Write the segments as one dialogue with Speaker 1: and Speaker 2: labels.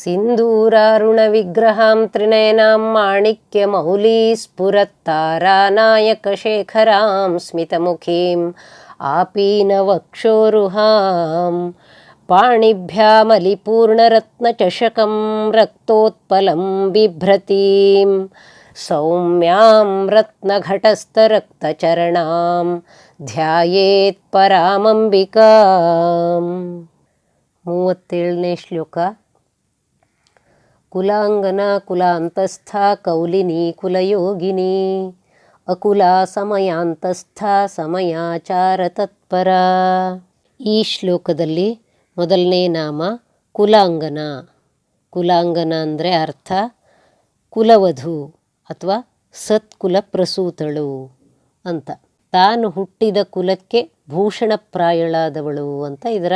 Speaker 1: सिन्दूरारुणविग्रहां त्रिनयनां माणिक्यमौलीस्फुरत्तारानायकशेखरां स्मितमुखीम् आपीनवक्षोरुहां पाणिभ्यामलिपूर्णरत्नचषकं रक्तोत्पलं बिभ्रतीं सौम्यां रत्नघटस्थरक्तचरणां ಧ್ಯಾಯೇತ್ ಪರಾಮಂಬಿಕಾಂ ಮೂವತ್ತೇಳನೇ ಶ್ಲೋಕ ಕುಲಾಂಗನ ಕುಲಾಂತಸ್ಥ ಕೌಲಿನಿ ಕುಲಯೋಗಿನಿ. ಅಕುಲ ಸಮಯಾಂತಸ್ಥ ಸಮಯಾಚಾರ ತತ್ಪರ. ಈ ಶ್ಲೋಕದಲ್ಲಿ ಮೊದಲನೇ ನಾಮ ಕುಲಾಂಗನ. ಕುಲಾಂಗನ ಅಂದರೆ ಅರ್ಥ ಕುಲವಧು ಅಥವಾ ಸತ್ಕುಲ ಪ್ರಸೂತಳು ಅಂತ. ತಾನು ಹುಟ್ಟಿದ ಕುಲಕ್ಕೆ ಭೂಷಣಪ್ರಾಯಳಾದವಳು ಅಂತ ಇದರ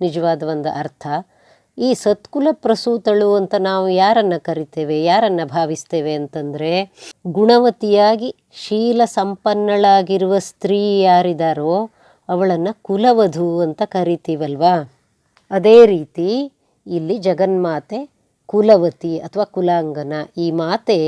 Speaker 1: ನಿಜವಾದ ಒಂದು ಅರ್ಥ. ಈ ಸತ್ಕುಲ ಪ್ರಸೂತಳು ಅಂತ ನಾವು ಯಾರನ್ನು ಕರಿತೇವೆ, ಯಾರನ್ನು ಭಾವಿಸ್ತೇವೆ ಅಂತಂದರೆ ಗುಣವತಿಯಾಗಿ ಶೀಲ ಸಂಪನ್ನಳಾಗಿರುವ ಸ್ತ್ರೀ ಯಾರಿದಾರೋ ಅವಳನ್ನು ಕುಲವಧು ಅಂತ ಕರಿತೀವಲ್ವಾ? ಅದೇ ರೀತಿ ಇಲ್ಲಿ ಜಗನ್ಮಾತೆ ಕುಲವತಿ ಅಥವಾ ಕುಲಾಂಗನ ಈ ಮಾತೆ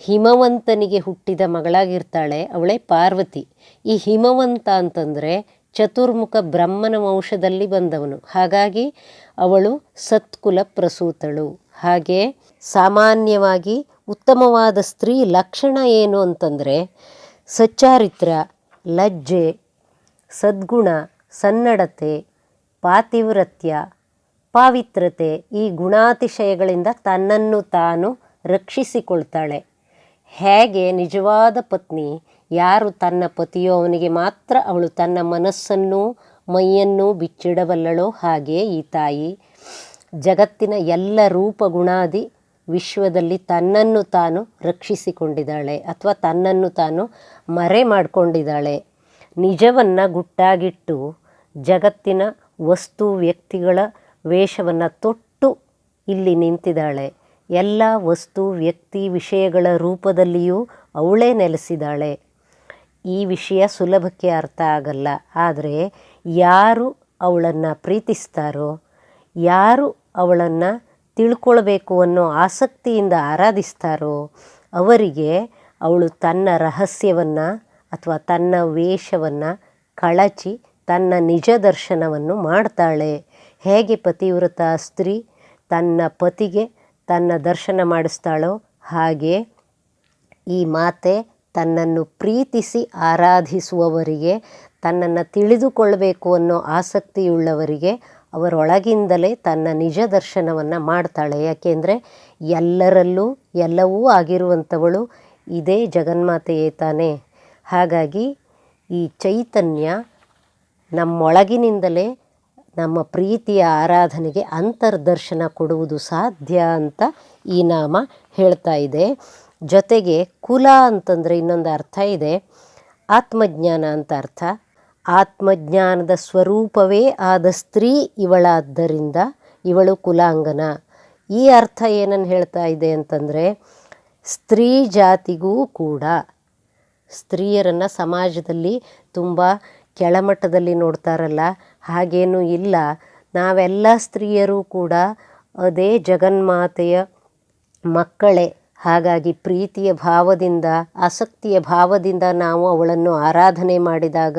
Speaker 1: ಹಿಮವಂತನಿಗೆ ಹುಟ್ಟಿದ ಮಗಳಾಗಿರ್ತಾಳೆ, ಅವಳೇ ಪಾರ್ವತಿ. ಈ ಹಿಮವಂತ ಅಂತಂದರೆ ಚತುರ್ಮುಖ ಬ್ರಹ್ಮನ ವಂಶದಲ್ಲಿ ಬಂದವನು. ಹಾಗಾಗಿ ಅವಳು ಸತ್ಕುಲ ಪ್ರಸೂತಳು. ಹಾಗೆ ಸಾಮಾನ್ಯವಾಗಿ ಉತ್ತಮವಾದ ಸ್ತ್ರೀ ಲಕ್ಷಣ ಏನು ಅಂತಂದರೆ ಸಚ್ಚಾರಿತ್ರ, ಲಜ್ಜೆ, ಸದ್ಗುಣ, ಸನ್ನಡತೆ, ಪಾತಿವ್ರತ್ಯ, ಪಾವಿತ್ರತೆ ಈ ಗುಣಾತಿಶಯಗಳಿಂದ ತನ್ನನ್ನು ತಾನು ರಕ್ಷಿಸಿಕೊಳ್ತಾಳೆ. ಹೇಗೆ ನಿಜವಾದ ಪತ್ನಿ ಯಾರು ತನ್ನ ಪತಿಯೋ ಅವನಿಗೆ ಮಾತ್ರ ಅವಳು ತನ್ನ ಮನಸ್ಸನ್ನು ಮೈಯನ್ನು ಬಿಚ್ಚಿಡಬಲ್ಲಳೋ ಹಾಗೆಯೇ ಈ ತಾಯಿ ಜಗತ್ತಿನ ಎಲ್ಲ ರೂಪ ಗುಣಾದಿ ವಿಶ್ವದಲ್ಲಿ ತನ್ನನ್ನು ತಾನು ರಕ್ಷಿಸಿಕೊಂಡಿದ್ದಾಳೆ ಅಥವಾ ತನ್ನನ್ನು ತಾನು ಮರೆ ಮಾಡಿಕೊಂಡಿದ್ದಾಳೆ. ನಿಜವನ್ನು ಗುಟ್ಟಾಗಿಟ್ಟು ಜಗತ್ತಿನ ವಸ್ತು ವ್ಯಕ್ತಿಗಳ ವೇಷವನ್ನು ತೊಟ್ಟು ಇಲ್ಲಿ ನಿಂತಿದ್ದಾಳೆ. ಎಲ್ಲ ವಸ್ತು ವ್ಯಕ್ತಿ ವಿಷಯಗಳ ರೂಪದಲ್ಲಿಯೂ ಅವಳೇ ನೆಲೆಸಿದಾಳೆ ಈ ವಿಷಯ ಸುಲಭಕ್ಕೆ ಅರ್ಥ ಆಗಲ್ಲ. ಆದರೆ ಯಾರು ಅವಳನ್ನು ಪ್ರೀತಿಸ್ತಾರೋ, ಯಾರು ಅವಳನ್ನು ತಿಳ್ಕೊಳ್ಬೇಕು ಅನ್ನೋ ಆಸಕ್ತಿಯಿಂದ ಆರಾಧಿಸ್ತಾರೋ, ಅವರಿಗೆ ಅವಳು ತನ್ನ ರಹಸ್ಯವನ್ನು ಅಥವಾ ತನ್ನ ವೇಷವನ್ನು ಕಳಚಿ ತನ್ನ ನಿಜ ದರ್ಶನವನ್ನು ಮಾಡ್ತಾಳೆ. ಹೇಗೆ ಪತಿವ್ರತ ಸ್ತ್ರೀ ತನ್ನ ಪತಿಗೆ ತನ್ನ ದರ್ಶನ ಮಾಡಿಸ್ತಾಳೋ ಹಾಗೆ ಈ ಮಾತೆ ತನ್ನನ್ನು ಪ್ರೀತಿಸಿ ಆರಾಧಿಸುವವರಿಗೆ, ತನ್ನನ್ನು ತಿಳಿದುಕೊಳ್ಳಬೇಕು ಅನ್ನೋ ಆಸಕ್ತಿಯುಳ್ಳವರಿಗೆ ಅವರೊಳಗಿಂದಲೇ ತನ್ನ ನಿಜ ದರ್ಶನವನ್ನು ಮಾಡ್ತಾಳೆ. ಯಾಕೆಂದರೆ ಎಲ್ಲರಲ್ಲೂ ಎಲ್ಲವೂ ಆಗಿರುವಂಥವಳು ಇದೇ ಜಗನ್ಮಾತೆಯೇ ತಾನೇ. ಹಾಗಾಗಿ ಈ ಚೈತನ್ಯ ನಮ್ಮೊಳಗಿನಿಂದಲೇ ನಮ್ಮ ಪ್ರೀತಿಯ ಆರಾಧನೆಗೆ ಅಂತರ್ದರ್ಶನ ಕೊಡುವುದು ಸಾಧ್ಯ ಅಂತ ಈ ನಾಮ ಹೇಳ್ತಾ ಇದೆ. ಜೊತೆಗೆ ಕುಲ ಅಂತಂದರೆ ಇನ್ನೊಂದು ಅರ್ಥ ಇದೆ. ಆತ್ಮಜ್ಞಾನ ಅಂತ ಅರ್ಥ. ಆತ್ಮಜ್ಞಾನದ ಸ್ವರೂಪವೇ ಆದ ಸ್ತ್ರೀ ಇವಳಾದ್ದರಿಂದ ಇವಳು ಕುಲಾಂಗನ. ಈ ಅರ್ಥ ಏನನ್ನು ಹೇಳ್ತಾ ಇದೆ ಅಂತಂದರೆ ಸ್ತ್ರೀ ಜಾತಿಗೂ ಕೂಡ ಸ್ತ್ರೀಯರನ್ನು ಸಮಾಜದಲ್ಲಿ ತುಂಬ ಕೆಳಮಟ್ಟದಲ್ಲಿ ನೋಡ್ತಾರಲ್ಲ, ಹಾಗೇನೂ ಇಲ್ಲ. ನಾವೆಲ್ಲ ಸ್ತ್ರೀಯರು ಕೂಡ ಅದೇ ಜಗನ್ಮಾತೆಯ ಮಕ್ಕಳೇ. ಹಾಗಾಗಿ ಪ್ರೀತಿಯ ಭಾವದಿಂದ, ಆಸಕ್ತಿಯ ಭಾವದಿಂದ ನಾವು ಅವಳನ್ನು ಆರಾಧನೆ ಮಾಡಿದಾಗ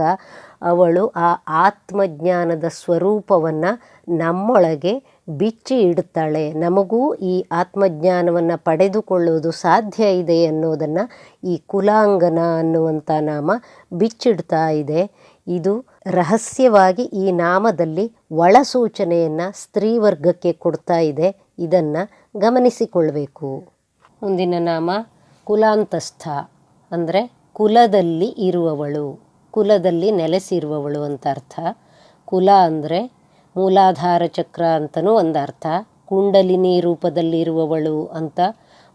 Speaker 1: ಅವಳು ಆ ಆತ್ಮಜ್ಞಾನದ ಸ್ವರೂಪವನ್ನು ನಮ್ಮೊಳಗೆ ಬಿಚ್ಚಿ ಇಡುತ್ತಾಳೆ. ನಮಗೂ ಈ ಆತ್ಮಜ್ಞಾನವನ್ನು ಪಡೆದುಕೊಳ್ಳುವುದು ಸಾಧ್ಯ ಇದೆ ಅನ್ನೋದನ್ನು ಈ ಕುಲಾಂಗನ ಅನ್ನುವಂಥ ನಾಮ ಬಿಚ್ಚಿಡ್ತಾ ಇದೆ. ಇದು ರಹಸ್ಯವಾಗಿ ಈ ನಾಮದಲ್ಲಿ ಒಳ ಸೂಚನೆಯನ್ನು ಸ್ತ್ರೀ ವರ್ಗಕ್ಕೆ ಕೊಡ್ತಾ ಇದೆ. ಇದನ್ನು ಗಮನಿಸಿಕೊಳ್ಬೇಕು. ಮುಂದಿನ ನಾಮ ಕುಲಾಂತಸ್ಥ, ಅಂದರೆ ಕುಲದಲ್ಲಿ ಇರುವವಳು, ಕುಲದಲ್ಲಿ ನೆಲೆಸಿರುವವಳು ಅಂತ ಅರ್ಥ. ಕುಲ ಅಂದರೆ ಮೂಲಾಧಾರ ಚಕ್ರ ಅಂತಲೂ ಒಂದು ಅರ್ಥ. ಕುಂಡಲಿನಿ ರೂಪದಲ್ಲಿರುವವಳು ಅಂತ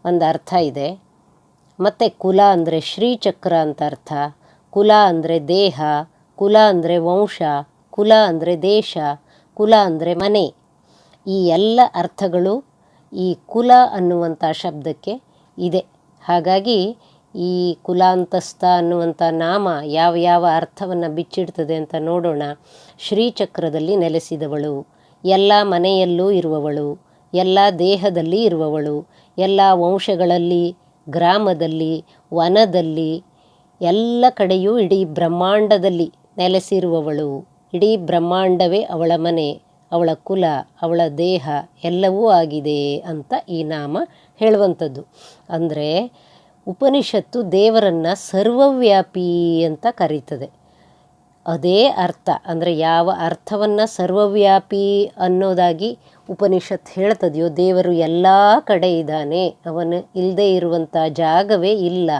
Speaker 1: ಒಂದು ಅರ್ಥ ಇದೆ. ಮತ್ತು ಕುಲ ಅಂದರೆ ಶ್ರೀಚಕ್ರ ಅಂತ ಅರ್ಥ. ಕುಲ ಅಂದರೆ ದೇಹ, ಕುಲ ಅಂದರೆ ವಂಶ, ಕುಲ ಅಂದರೆ ದೇಶ, ಕುಲ ಅಂದರೆ ಮನೆ. ಈ ಎಲ್ಲ ಅರ್ಥಗಳು ಈ ಕುಲ ಅನ್ನುವಂಥ ಶಬ್ದಕ್ಕೆ ಇದೆ. ಹಾಗಾಗಿ ಈ ಕುಲಾಂತಸ್ಥ ಅನ್ನುವಂಥ ನಾಮ ಯಾವ ಯಾವ ಅರ್ಥವನ್ನು ಬಿಚ್ಚಿಡ್ತದೆ ಅಂತ ನೋಡೋಣ. ಶ್ರೀಚಕ್ರದಲ್ಲಿ ನೆಲೆಸಿದವಳು, ಎಲ್ಲ ಮನೆಯಲ್ಲೂ ಇರುವವಳು, ಎಲ್ಲ ದೇಹದಲ್ಲಿ ಇರುವವಳು, ಎಲ್ಲ ವಂಶಗಳಲ್ಲಿ, ಗ್ರಾಮದಲ್ಲಿ, ವನದಲ್ಲಿ, ಎಲ್ಲ ಕಡೆಯೂ ಇಡೀ ಬ್ರಹ್ಮಾಂಡದಲ್ಲಿ ನೆಲೆಸಿರುವವಳು. ಇಡೀ ಬ್ರಹ್ಮಾಂಡವೇ ಅವಳ ಮನೆ. ಅವಳ ಕುಲ, ಅವಳ ದೇಹ ಎಲ್ಲವೂ ಆಗಿದೆ ಅಂತ ಈ ನಾಮ ಹೇಳುವಂಥದ್ದು. ಅಂದರೆ ಉಪನಿಷತ್ತು ದೇವರನ್ನು ಸರ್ವವ್ಯಾಪಿ ಅಂತ ಕರೀತದೆ. ಅದೇ ಅರ್ಥ. ಅಂದರೆ ಯಾವ ಅರ್ಥವನ್ನು ಸರ್ವವ್ಯಾಪಿ ಅನ್ನೋದಾಗಿ ಉಪನಿಷತ್ ಹೇಳ್ತದೆಯೋ, ದೇವರು ಎಲ್ಲ ಕಡೆ ಇದ್ದಾನೆ, ಅವನು ಇಲ್ಲದೆ ಇರುವಂಥ ಜಾಗವೇ ಇಲ್ಲ.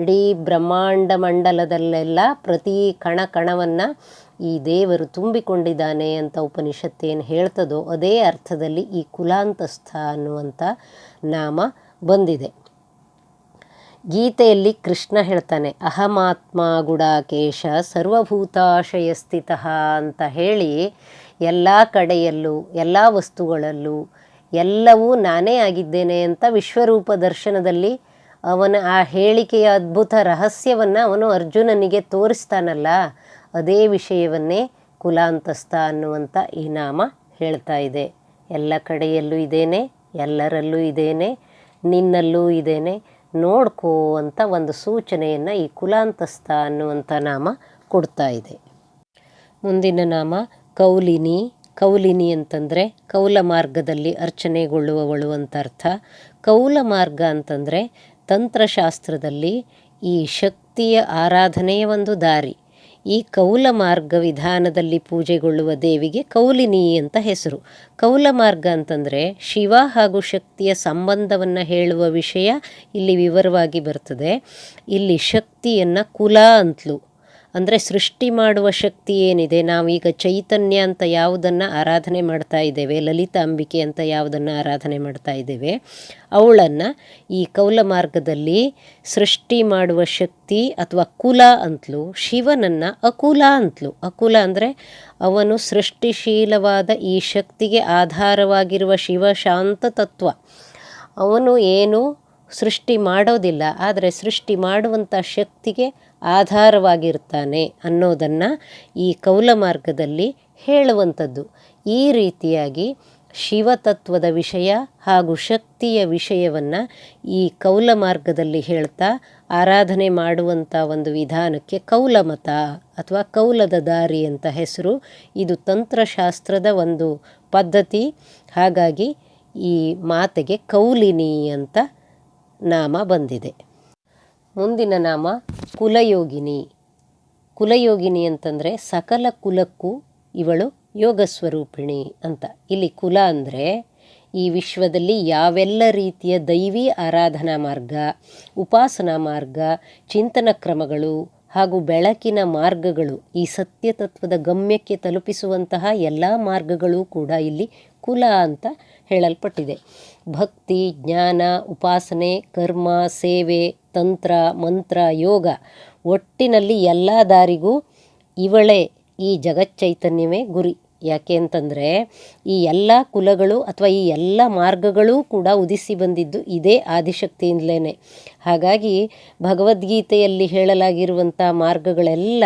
Speaker 1: ಇಡೀ ಬ್ರಹ್ಮಾಂಡ ಮಂಡಲದಲ್ಲೆಲ್ಲ ಪ್ರತಿ ಕಣ ಕಣವನ್ನು ಈ ದೇವರು ತುಂಬಿಕೊಂಡಿದ್ದಾನೆ ಅಂತ ಉಪನಿಷತ್ತೇನು ಹೇಳ್ತದೋ ಅದೇ ಅರ್ಥದಲ್ಲಿ ಈ ಕುಲಾಂತಸ್ಥ ಅನ್ನುವಂಥ ನಾಮ ಬಂದಿದೆ. ಗೀತೆಯಲ್ಲಿ ಕೃಷ್ಣ ಹೇಳ್ತಾನೆ, ಅಹಮಾತ್ಮ ಗುಡಾಕೇಶ ಸರ್ವಭೂತಾಶಯ ಸ್ಥಿತ ಅಂತ ಹೇಳಿ ಎಲ್ಲ ಕಡೆಯಲ್ಲೂ, ಎಲ್ಲ ವಸ್ತುಗಳಲ್ಲೂ, ಎಲ್ಲವೂ ನಾನೇ ಆಗಿದ್ದೇನೆ ಅಂತ ವಿಶ್ವರೂಪ ದರ್ಶನದಲ್ಲಿ ಅವನ ಆ ಹೇಳಿಕೆಯ ಅದ್ಭುತ ರಹಸ್ಯವನ್ನು ಅವನು ಅರ್ಜುನನಿಗೆ ತೋರಿಸ್ತಾನಲ್ಲ ಅದೇ ವಿಷಯವನ್ನೇ ಕುಲಾಂತಸ್ಥ ಅನ್ನುವಂಥ ಈ ನಾಮ ಹೇಳ್ತಾ ಇದೆ. ಎಲ್ಲ ಕಡೆಯಲ್ಲೂ ಇದ್ದೇನೆ ಎಲ್ಲರಲ್ಲೂ ಇದ್ದೇನೆ ನಿನ್ನಲ್ಲೂ ಇದ್ದೇನೆ ನೋಡ್ಕೋ ಅಂತ ಒಂದು ಸೂಚನೆಯನ್ನು ಈ ಕುಲಾಂತಸ್ಥ ಅನ್ನುವಂಥ ನಾಮ ಕೊಡ್ತಾ ಇದೆ. ಮುಂದಿನ ನಾಮ ಕೌಲಿನಿ. ಕೌಲಿನಿ ಅಂತಂದರೆ ಕೌಲ ಮಾರ್ಗದಲ್ಲಿ ಅರ್ಚನೆಗೊಳ್ಳುವವಳು ಅಂತ ಅರ್ಥ. ಕೌಲ ಮಾರ್ಗ ಅಂತಂದರೆ ತಂತ್ರಶಾಸ್ತ್ರದಲ್ಲಿ ಈ ಶಕ್ತಿಯ ಆರಾಧನೆಯ ಒಂದು ದಾರಿ. ಈ ಕೌಲ ಮಾರ್ಗ ವಿಧಾನದಲ್ಲಿ ಪೂಜೆಗೊಳ್ಳುವ ದೇವಿಗೆ ಕೌಲಿನಿ ಅಂತ ಹೆಸರು. ಕೌಲ ಮಾರ್ಗ ಅಂತಂದರೆ ಶಿವ ಹಾಗೂ ಶಕ್ತಿಯ ಸಂಬಂಧವನ್ನು ಹೇಳುವ ವಿಷಯ ಇಲ್ಲಿ ವಿವರವಾಗಿ ಬರ್ತದೆ. ಇಲ್ಲಿ ಶಕ್ತಿಯನ್ನು ಕುಲ ಅಂತಲೂ ಅಂದರೆ ಸೃಷ್ಟಿ ಮಾಡುವ ಶಕ್ತಿ ಏನಿದೆ? ನಾವೀಗ ಚೈತನ್ಯ ಅಂತ ಯಾವುದನ್ನು ಆರಾಧನೆ ಮಾಡ್ತಾ ಇದ್ದೇವೆ ಲಲಿತಾಂಬಿಕೆ ಅಂತ ಯಾವುದನ್ನು ಆರಾಧನೆ ಮಾಡ್ತಾ ಇದ್ದೇವೆ, ಅವಳನ್ನು ಈ ಕೌಲ ಮಾರ್ಗದಲ್ಲಿ ಸೃಷ್ಟಿ ಮಾಡುವ ಶಕ್ತಿ ಅಥವಾ ಕುಲ ಅಂತಲೂ, ಶಿವನನ್ನು ಅಕುಲ ಅಂತಲೂ. ಅಕುಲ ಅಂದರೆ ಅವನು ಸೃಷ್ಟಿಶೀಲವಾದ ಈ ಶಕ್ತಿಗೆ ಆಧಾರವಾಗಿರುವ ಶಿವ ಶಾಂತ ತತ್ವ. ಅವನು ಏನು ಸೃಷ್ಟಿ ಮಾಡೋದಿಲ್ಲ, ಆದರೆ ಸೃಷ್ಟಿ ಮಾಡುವಂಥ ಶಕ್ತಿಗೆ ಆಧಾರವಾಗಿರ್ತಾನೆ ಅನ್ನೋದನ್ನು ಈ ಕೌಲ ಮಾರ್ಗದಲ್ಲಿ ಹೇಳುವಂಥದ್ದು. ಈ ರೀತಿಯಾಗಿ ಶಿವತತ್ವದ ವಿಷಯ ಹಾಗೂ ಶಕ್ತಿಯ ವಿಷಯವನ್ನು ಈ ಕೌಲ ಮಾರ್ಗದಲ್ಲಿ ಹೇಳ್ತಾ ಆರಾಧನೆ ಮಾಡುವಂಥ ಒಂದು ವಿಧಾನಕ್ಕೆ ಕೌಲಮತ ಅಥವಾ ಕೌಲದ ದಾರಿ ಅಂತ ಹೆಸರು. ಇದು ತಂತ್ರಶಾಸ್ತ್ರದ ಒಂದು ಪದ್ಧತಿ. ಹಾಗಾಗಿ ಈ ಮಾತೆಗೆ ಕೌಲಿನಿ ಅಂತ ನಾಮ ಬಂದಿದೆ. ಮುಂದಿನ ನಾಮ ಕುಲಯೋಗಿನಿ. ಕುಲಯೋಗಿನಿ ಅಂತಂದರೆ ಸಕಲ ಕುಲಕ್ಕೂ ಇವಳು ಯೋಗ ಸ್ವರೂಪಿಣಿ ಅಂತ. ಇಲ್ಲಿ ಕುಲ ಅಂದರೆ ಈ ವಿಶ್ವದಲ್ಲಿ ಯಾವೆಲ್ಲ ರೀತಿಯ ದೈವಿ ಆರಾಧನಾ ಮಾರ್ಗ, ಉಪಾಸನಾ ಮಾರ್ಗ, ಚಿಂತನ ಕ್ರಮಗಳು ಹಾಗೂ ಬೆಳಕಿನ ಮಾರ್ಗಗಳು ಈ ಸತ್ಯ ತತ್ವದ ಗಮ್ಯಕ್ಕೆ ತಲುಪಿಸುವಂತಹ ಎಲ್ಲ ಮಾರ್ಗಗಳು ಕೂಡ ಇಲ್ಲಿ ಕುಲ ಅಂತ ಹೇಳಲ್ಪಟ್ಟಿದೆ. ಭಕ್ತಿ, ಜ್ಞಾನ, ಉಪಾಸನೆ, ಕರ್ಮ, ಸೇವೆ, ತಂತ್ರ, ಮಂತ್ರ, ಯೋಗ ಒಟ್ಟಿನಲ್ಲಿ ಎಲ್ಲ ದಾರಿಗೂ ಇವಳೇ ಈ ಜಗಚ್ಚೈತನ್ಯವೇ ಗುರಿ. ಯಾಕೆ ಅಂತಂದರೆ ಈ ಎಲ್ಲ ಕುಲಗಳು ಅಥವಾ ಈ ಎಲ್ಲ ಮಾರ್ಗಗಳು ಕೂಡ ಉದಿಸಿ ಬಂದಿದ್ದು ಇದೇ ಆದಿಶಕ್ತಿಯಿಂದಲೇ ಹಾಗಾಗಿ ಭಗವದ್ಗೀತೆಯಲ್ಲಿ ಹೇಳಲಾಗಿರುವಂಥ ಮಾರ್ಗಗಳೆಲ್ಲ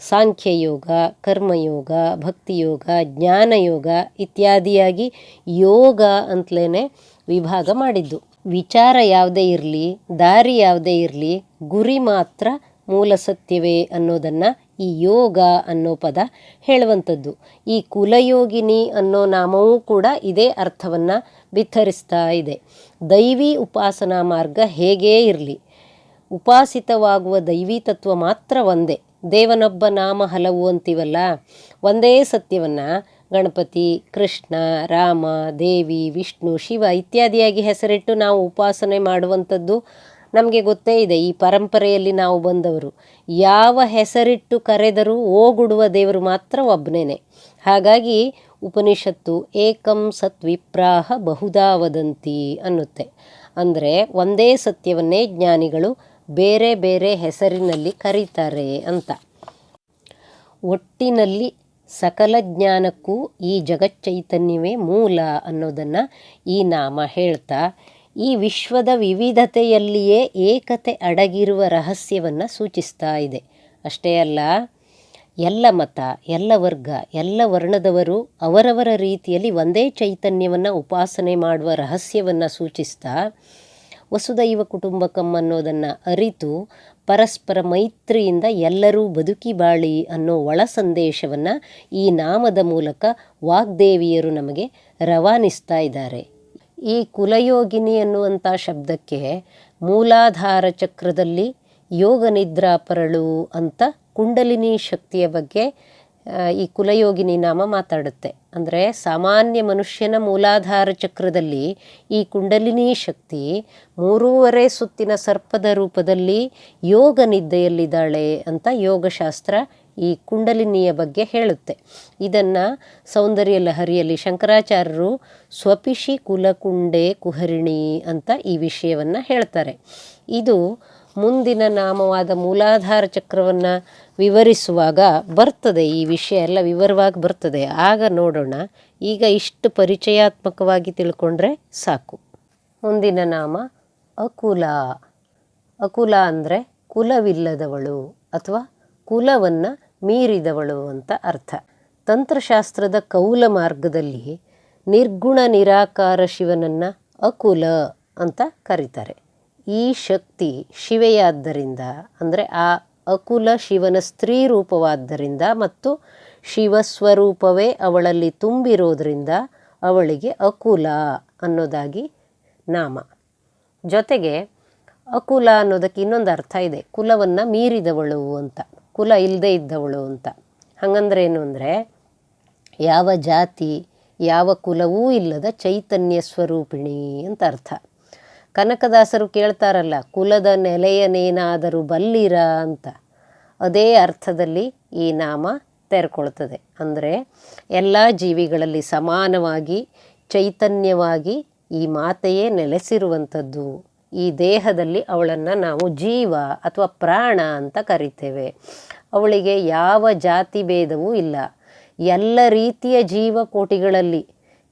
Speaker 1: ಸಾಂಖ್ಯಯೋಗ, ಕರ್ಮಯೋಗ, ಭಕ್ತಿಯೋಗ, ಜ್ಞಾನಯೋಗ ಇತ್ಯಾದಿಯಾಗಿ ಯೋಗ ಅಂತಲೇ ವಿಭಾಗ ಮಾಡಿದ್ದು. ವಿಚಾರ ಯಾವುದೇ ಇರಲಿ, ದಾರಿ ಯಾವುದೇ ಇರಲಿ, ಗುರಿ ಮಾತ್ರ ಮೂಲ ಸತ್ಯವೇ ಅನ್ನೋದನ್ನು ಈ ಯೋಗ ಅನ್ನೋ ಪದ ಹೇಳುವಂಥದ್ದು. ಈ ಕುಲಯೋಗಿನಿ ಅನ್ನೋ ನಾಮವೂ ಕೂಡ ಇದೇ ಅರ್ಥವನ್ನು ಬಿತ್ತರಿಸ್ತಾ ಇದೆ. ದೈವಿ ಉಪಾಸನಾ ಮಾರ್ಗ ಹೇಗೇ ಇರಲಿ. ಉಪಾಸಿತವಾಗುವ ದೈವಿ ತತ್ವ ಮಾತ್ರ ಒಂದೇ. ದೇವನೊಬ್ಬ ನಾಮ ಹಲವು ಅಂತೀವಲ್ಲ. ಒಂದೇ ಸತ್ಯವನ್ನು ಗಣಪತಿ, ಕೃಷ್ಣ, ರಾಮ, ದೇವಿ, ವಿಷ್ಣು, ಶಿವ ಇತ್ಯಾದಿಯಾಗಿ ಹೆಸರಿಟ್ಟು ನಾವು ಉಪಾಸನೆ ಮಾಡುವಂಥದ್ದು ನಮಗೆ ಗೊತ್ತೇ ಇದೆ, ಈ ಪರಂಪರೆಯಲ್ಲಿ ನಾವು ಬಂದವರು. ಯಾವ ಹೆಸರಿಟ್ಟು ಕರೆದರೂ ಓಗುಡುವ ದೇವರು ಮಾತ್ರ ಒಬ್ಬನೇ ಹಾಗಾಗಿ ಉಪನಿಷತ್ತು ಏಕಂ ಸತ್ವಿಪ್ರಾಹ ಬಹುದಾ ವದಂತಿ ಅನ್ನುತ್ತೆ. ಅಂದರೆ ಒಂದೇ ಸತ್ಯವನ್ನೇ ಜ್ಞಾನಿಗಳು ಬೇರೆ ಬೇರೆ ಹೆಸರಿನಲ್ಲಿ ಕರೀತಾರೆ ಅಂತ. ಒಟ್ಟಿನಲ್ಲಿ ಸಕಲ ಜ್ಞಾನಕ್ಕೂ ಈ ಜಗಚ್ಚೈತನ್ಯವೇ ಮೂಲ ಅನ್ನೋದನ್ನು ಈ ನಾಮ ಹೇಳ್ತಾ ಈ ವಿಶ್ವದ ವಿವಿಧತೆಯಲ್ಲಿಯೇ ಏಕತೆ ಅಡಗಿರುವ ರಹಸ್ಯವನ್ನು ಸೂಚಿಸ್ತಾ ಇದೆ. ಅಷ್ಟೇ ಅಲ್ಲ, ಎಲ್ಲ ಮತ, ಎಲ್ಲ ವರ್ಗ, ಎಲ್ಲ ವರ್ಣದವರು ಅವರವರ ರೀತಿಯಲ್ಲಿ ಒಂದೇ ಚೈತನ್ಯವನ್ನು ಉಪಾಸನೆ ಮಾಡುವ ರಹಸ್ಯವನ್ನು ಸೂಚಿಸ್ತಾ, ವಸುದೈವ ಕುಟುಂಬಕಂ ಅನ್ನೋದನ್ನು ಅರಿತು ಪರಸ್ಪರ ಮೈತ್ರಿಯಿಂದ ಎಲ್ಲರೂ ಬದುಕಿ ಬಾಳಿ ಅನ್ನೋ ಒಳ ಸಂದೇಶವನ್ನು ಈ ನಾಮದ ಮೂಲಕ ವಾಗ್ದೇವಿಯರು ನಮಗೆ ರವಾನಿಸ್ತಾ ಇದ್ದಾರೆ. ಈ ಕುಲಯೋಗಿನಿ ಅನ್ನುವಂಥ ಶಬ್ದಕ್ಕೆ ಮೂಲಾಧಾರ ಚಕ್ರದಲ್ಲಿ ಯೋಗ ನಿದ್ರಾಪರಳು ಅಂತ ಕುಂಡಲಿನಿ ಶಕ್ತಿಯ ಬಗ್ಗೆ ಈ ಕುಲಯೋಗಿನಿ ನಾಮ ಮಾತಾಡುತ್ತೆ. ಅಂದರೆ ಸಾಮಾನ್ಯ ಮನುಷ್ಯನ ಮೂಲಾಧಾರ ಚಕ್ರದಲ್ಲಿ ಈ ಕುಂಡಲಿನಿ ಶಕ್ತಿ ಮೂರೂವರೆ ಸುತ್ತಿನ ಸರ್ಪದ ರೂಪದಲ್ಲಿ ಯೋಗ ನಿದ್ದೆಯಲ್ಲಿದ್ದಾಳೆ ಅಂತ ಯೋಗಶಾಸ್ತ್ರ ಈ ಕುಂಡಲಿನಿಯ ಬಗ್ಗೆ ಹೇಳುತ್ತೆ. ಇದನ್ನು ಸೌಂದರ್ಯ ಲಹರಿಯಲ್ಲಿ ಶಂಕರಾಚಾರ್ಯರು ಸ್ವಪಿಶಿ ಕುಲಕುಂಡೆ ಕುಹರಿಣಿ ಅಂತ ಈ ವಿಷಯವನ್ನು ಹೇಳ್ತಾರೆ. ಇದು ಮುಂದಿನ ನಾಮವಾದ ಮೂಲಾಧಾರ ಚಕ್ರವನ್ನು ವಿವರಿಸುವಾಗ ಬರ್ತದೆ, ಈ ವಿಷಯ ಎಲ್ಲ ವಿವರವಾಗಿ ಬರ್ತದೆ. ಆಗ ನೋಡೋಣ. ಈಗ ಇಷ್ಟು ಪರಿಚಯಾತ್ಮಕವಾಗಿ ತಿಳ್ಕೊಂಡ್ರೆ ಸಾಕು. ಮುಂದಿನ ನಾಮ ಅಕುಲ. ಅಕುಲ ಅಂದರೆ ಕುಲವಿಲ್ಲದವಳು ಅಥವಾ ಕುಲವನ್ನು ಮೀರಿದವಳು ಅಂತ ಅರ್ಥ. ತಂತ್ರಶಾಸ್ತ್ರದ ಕೌಲ ಮಾರ್ಗದಲ್ಲಿ ನಿರ್ಗುಣ ನಿರಾಕಾರ ಶಿವನನ್ನು ಅಕುಲ ಅಂತ ಕರೀತಾರೆ. ಈ ಶಕ್ತಿ ಶಿವೆಯಾದ್ದರಿಂದ, ಅಂದರೆ ಆ ಅಕುಲ ಶಿವನ ಸ್ತ್ರೀ ರೂಪವಾದ್ದರಿಂದ ಮತ್ತು ಶಿವಸ್ವರೂಪವೇ ಅವಳಲ್ಲಿ ತುಂಬಿರೋದ್ರಿಂದ ಅವಳಿಗೆ ಅಕುಲ ಅನ್ನೋದಾಗಿ ನಾಮ. ಜೊತೆಗೆ ಅಕುಲ ಅನ್ನೋದಕ್ಕೆ ಇನ್ನೊಂದು ಅರ್ಥ ಇದೆ. ಕುಲವನ್ನು ಮೀರಿದವಳು ಅಂತ. ಕುಲ ಇಲ್ಲದೆ ಇದ್ದವಳು ಅಂತ. ಹಾಗಂದ್ರೆ ಏನು ಅಂದರೆ, ಯಾವ ಜಾತಿ, ಯಾವ ಕುಲವೂ ಇಲ್ಲದ ಚೈತನ್ಯ ಸ್ವರೂಪಿಣಿ ಅಂತ ಅರ್ಥ. ಕನಕದಾಸರು ಕೇಳ್ತಾರಲ್ಲ, ಕುಲದ ನೆಲೆಯನೇನಾದರೂ ಬಲ್ಲಿರ ಅಂತ. ಅದೇ ಅರ್ಥದಲ್ಲಿ ಈ ನಾಮ ತೆರ್ಕೊಳ್ತದೆ. ಅಂದರೆ, ಎಲ್ಲ ಜೀವಿಗಳಲ್ಲಿ ಸಮಾನವಾಗಿ, ಚೈತನ್ಯವಾಗಿ ಈ ಮಾತೆಯೇ ನೆಲೆಸಿರುವಂಥದ್ದು. ಈ ದೇಹದಲ್ಲಿ ಅವಳನ್ನು ನಾವು ಜೀವ ಅಥವಾ ಪ್ರಾಣ ಅಂತ ಕರಿತೇವೆ. ಅವಳಿಗೆ ಯಾವ ಜಾತಿ ಭೇದವೂ ಇಲ್ಲ. ಎಲ್ಲ ರೀತಿಯ ಜೀವಕೋಟಿಗಳಲ್ಲಿ